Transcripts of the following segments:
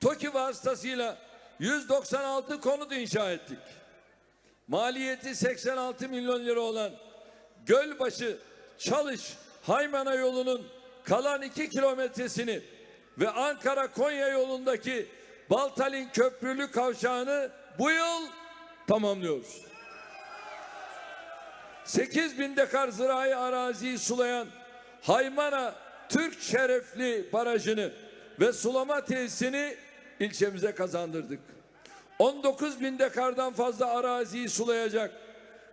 TOKİ vasıtasıyla 196 konut inşa ettik. Maliyeti 86 milyon lira olan Gölbaşı Çalış Haymana yolunun kalan 2 kilometresini ve Ankara Konya yolundaki Baltalin Köprülü kavşağını bu yıl tamamlıyoruz. 8 bin dekar zirai araziyi sulayan Haymana Türk Şerefli Barajı'nı ve sulama tesisini ilçemize kazandırdık. 19 bin dekardan fazla araziyi sulayacak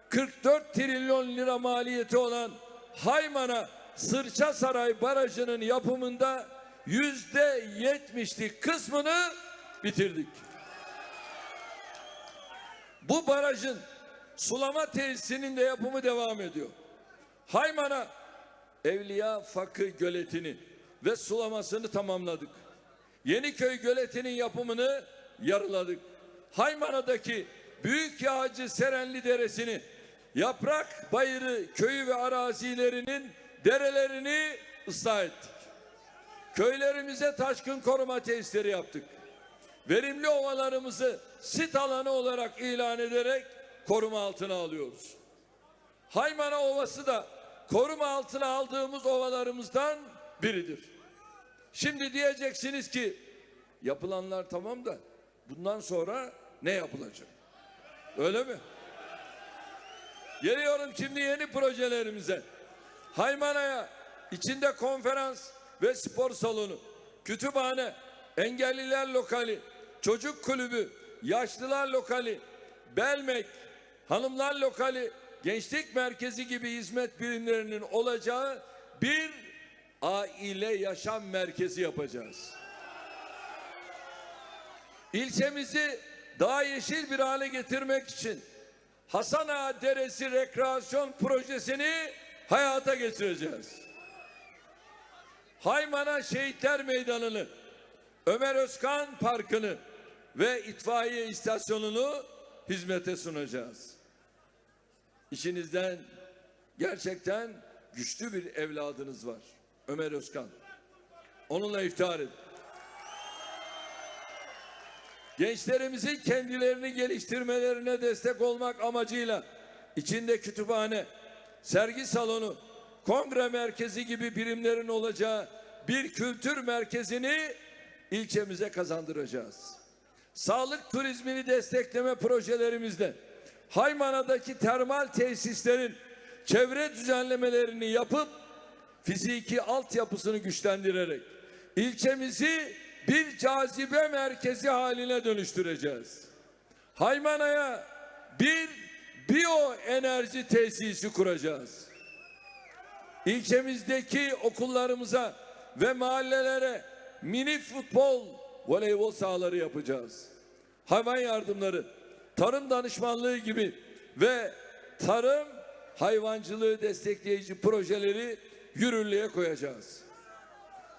44 trilyon lira maliyeti olan Haymana Sırça Saray Barajı'nın yapımında yüzde yetmişlik kısmını bitirdik. Bu barajın sulama tesisinin de yapımı devam ediyor. Haymana Evliya Fakı göletini ve sulamasını tamamladık. Yeniköy göletinin yapımını yarıladık. Haymana'daki Büyük Yağcı Serenli Deresi'ni, Yaprak Bayırı köyü ve arazilerinin derelerini ıslah ettik. Köylerimize taşkın koruma tesisleri yaptık. Verimli ovalarımızı sit alanı olarak ilan ederek koruma altına alıyoruz. Haymana Ovası da koruma altına aldığımız ovalarımızdan biridir. Şimdi diyeceksiniz ki yapılanlar tamam da bundan sonra ne yapılacak? Öyle mi? Geliyorum şimdi yeni projelerimize. Haymana'ya içinde konferans ve spor salonu, kütüphane, engelliler lokali, çocuk kulübü, yaşlılar lokali, Belmek, hanımlar lokali, gençlik merkezi gibi hizmet birimlerinin olacağı bir aile yaşam merkezi yapacağız. İlçemizi daha yeşil bir hale getirmek için Hasan Ağa Deresi Rekreasyon Projesi'ni hayata geçireceğiz. Haymana Şehitler Meydanı'nı, Ömer Özkan Parkı'nı ve itfaiye istasyonunu hizmete sunacağız. İçinizden gerçekten güçlü bir evladınız var. Ömer Özkan. Onunla iftihar edin. Gençlerimizin kendilerini geliştirmelerine destek olmak amacıyla içinde kütüphane, sergi salonu, kongre merkezi gibi birimlerin olacağı bir kültür merkezini ilçemize kazandıracağız. Sağlık turizmini destekleme projelerimizde Haymana'daki termal tesislerin çevre düzenlemelerini yapıp fiziki altyapısını güçlendirerek ilçemizi bir cazibe merkezi haline dönüştüreceğiz. Haymana'ya bir biyoenerji tesisi kuracağız. İlçemizdeki okullarımıza ve mahallelere mini futbol, voleybol sahaları yapacağız. Hayvan yardımları, tarım danışmanlığı gibi ve tarım hayvancılığı destekleyici projeleri yürürlüğe koyacağız.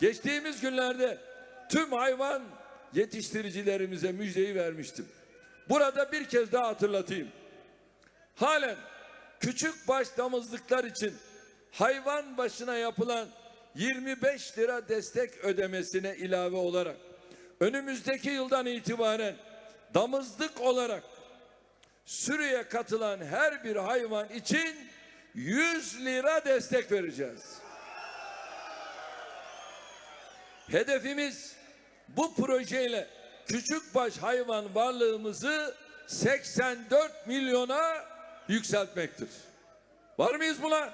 Geçtiğimiz günlerde tüm hayvan yetiştiricilerimize müjdeyi vermiştim. Burada bir kez daha hatırlatayım. Halen küçük baş damızlıklar için hayvan başına yapılan 25 lira destek ödemesine ilave olarak önümüzdeki yıldan itibaren damızlık olarak sürüye katılan her bir hayvan için 100 lira destek vereceğiz. Hedefimiz bu projeyle küçükbaş hayvan varlığımızı 84 milyona yükseltmektir. Var mıyız buna?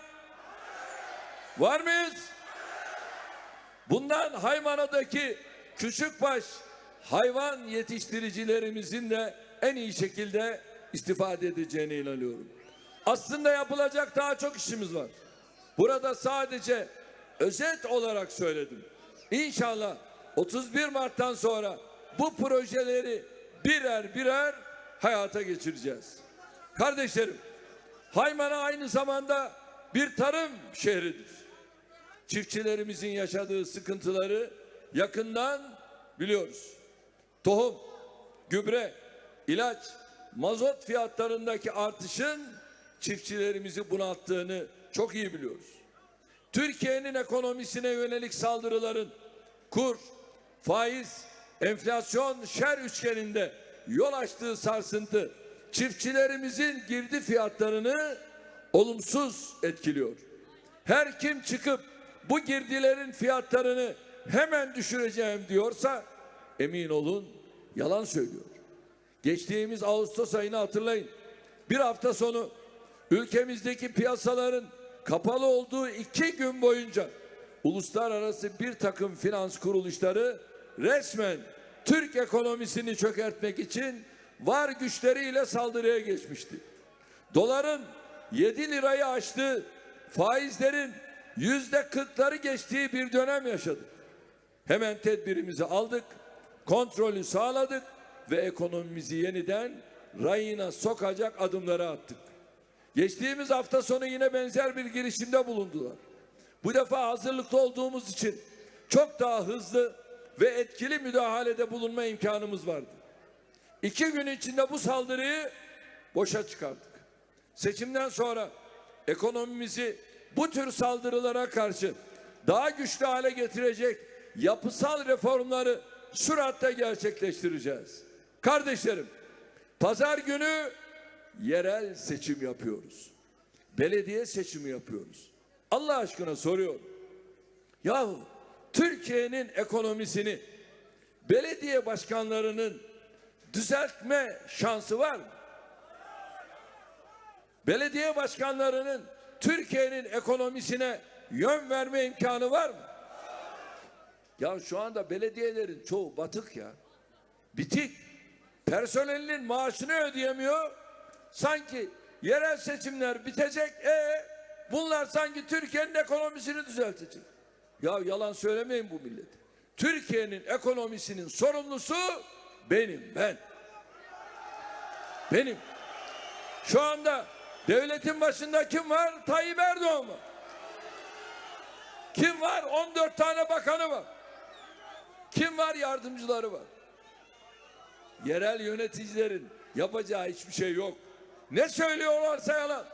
Var mıyız? Bundan Haymana'daki küçükbaş hayvan yetiştiricilerimizin de en iyi şekilde istifade edeceğine inanıyorum. Aslında yapılacak daha çok işimiz var. Burada sadece özet olarak söyledim. İnşallah 31 Mart'tan sonra bu projeleri birer birer hayata geçireceğiz. Kardeşlerim, Haymana aynı zamanda bir tarım şehridir. Çiftçilerimizin yaşadığı sıkıntıları yakından biliyoruz. Tohum, gübre, ilaç, mazot fiyatlarındaki artışın çiftçilerimizi bunalttığını çok iyi biliyoruz. Türkiye'nin ekonomisine yönelik saldırıların kur, faiz, enflasyon şer üçgeninde yol açtığı sarsıntı çiftçilerimizin girdi fiyatlarını olumsuz etkiliyor. Her kim çıkıp bu girdilerin fiyatlarını hemen düşüreceğim diyorsa emin olun yalan söylüyor. Geçtiğimiz Ağustos ayını hatırlayın. Bir hafta sonu ülkemizdeki piyasaların kapalı olduğu iki gün boyunca uluslararası bir takım finans kuruluşları resmen Türk ekonomisini çökertmek için var güçleriyle saldırıya geçmişti. Doların 7 lirayı aştığı, faizlerin yüzde kırkları geçtiği bir dönem yaşadık. Hemen tedbirimizi aldık, kontrolü sağladık ve ekonomimizi yeniden rayına sokacak adımları attık. Geçtiğimiz hafta sonu yine benzer bir girişimde bulundular. Bu defa hazırlıklı olduğumuz için çok daha hızlı ve etkili müdahalede bulunma imkanımız vardı. İki gün içinde bu saldırıyı boşa çıkardık. Seçimden sonra ekonomimizi bu tür saldırılara karşı daha güçlü hale getirecek yapısal reformları süratle gerçekleştireceğiz. Kardeşlerim, pazar günü yerel seçim yapıyoruz. Belediye seçimi yapıyoruz. Allah aşkına soruyorum. Yahu Türkiye'nin ekonomisini belediye başkanlarının düzeltme şansı var mı? Belediye başkanlarının Türkiye'nin ekonomisine yön verme imkanı var mı? Ya şu anda belediyelerin çoğu batık ya. Bitik. Personelinin maaşını ödeyemiyor. Sanki yerel seçimler bitecek. E bunlar sanki Türkiye'nin ekonomisini düzeltecek. Ya yalan söylemeyin bu millete. Türkiye'nin ekonomisinin sorumlusu benim, ben. Benim. Şu anda devletin başında kim var? Tayyip Erdoğan var. Kim var? 14 tane bakanı var. Kim var? Yardımcıları var. Yerel yöneticilerin yapacağı hiçbir şey yok. Ne söylüyorlarsa yalan.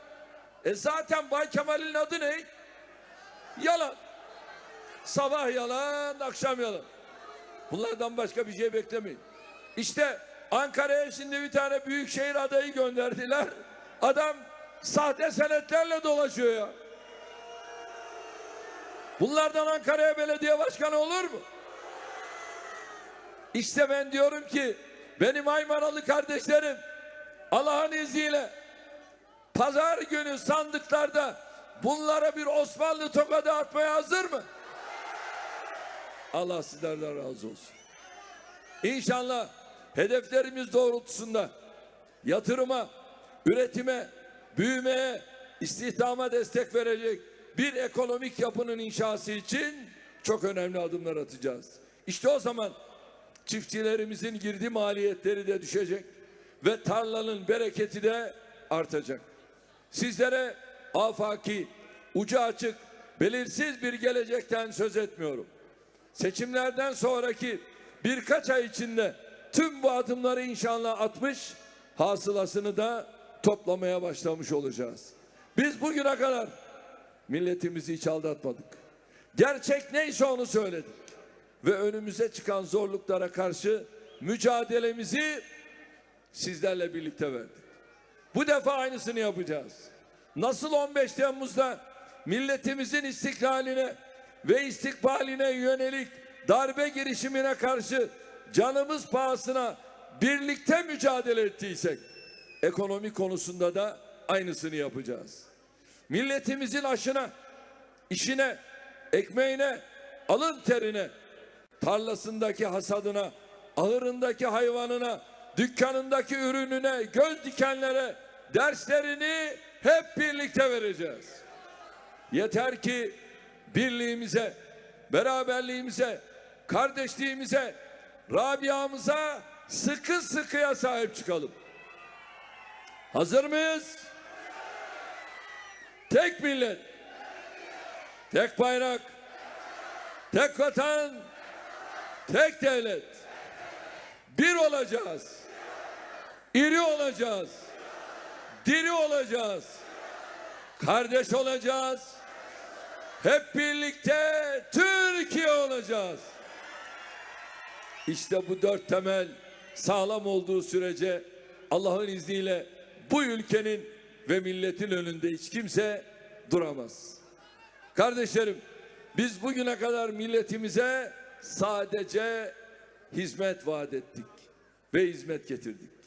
E zaten Bay Kemal'in adı ne? Yalan. Sabah yalan, akşam yalan. Bunlardan başka bir şey beklemeyin. İşte Ankara'ya şimdi bir tane büyükşehir adayı gönderdiler. Adam sahte senetlerle dolaşıyor ya. Bunlardan Ankara'ya belediye başkanı olur mu? İşte ben diyorum ki benim Aymaralı kardeşlerim Allah'ın izniyle pazar günü sandıklarda bunlara bir Osmanlı tokadı atmaya hazır mı? Allah sizlerden razı olsun. İnşallah hedeflerimiz doğrultusunda yatırıma, üretime, büyümeye, istihdama destek verecek bir ekonomik yapının inşası için çok önemli adımlar atacağız. İşte o zaman çiftçilerimizin girdi maliyetleri de düşecek ve tarlanın bereketi de artacak. Sizlere afaki, ucu açık, belirsiz bir gelecekten söz etmiyorum. Seçimlerden sonraki birkaç ay içinde tüm bu adımları inşallah atmış, hasılasını da toplamaya başlamış olacağız. Biz bugüne kadar milletimizi hiç aldatmadık. Gerçek neyse onu söyledik. Ve önümüze çıkan zorluklara karşı mücadelemizi sizlerle birlikte verdik. Bu defa aynısını yapacağız. Nasıl 15 Temmuz'da milletimizin istiklaline ve istikbaline yönelik darbe girişimine karşı canımız pahasına birlikte mücadele ettiysek ekonomi konusunda da aynısını yapacağız. Milletimizin aşına, işine, ekmeğine, alın terine, tarlasındaki hasadına, ahırındaki hayvanına, dükkanındaki ürününe, göz dikenlere derslerini hep birlikte vereceğiz. Yeter ki birliğimize, beraberliğimize, kardeşliğimize, Rabia'mıza sıkı sıkıya sahip çıkalım. Hazır mıyız? Tek millet, tek bayrak, tek vatan, tek devlet. Bir olacağız. İri olacağız. Diri olacağız. Kardeş olacağız. Hep birlikte Türkiye olacağız. İşte bu dört temel sağlam olduğu sürece Allah'ın izniyle bu ülkenin ve milletin önünde hiç kimse duramaz. Kardeşlerim biz bugüne kadar milletimize sadece hizmet vaat ettik ve hizmet getirdik.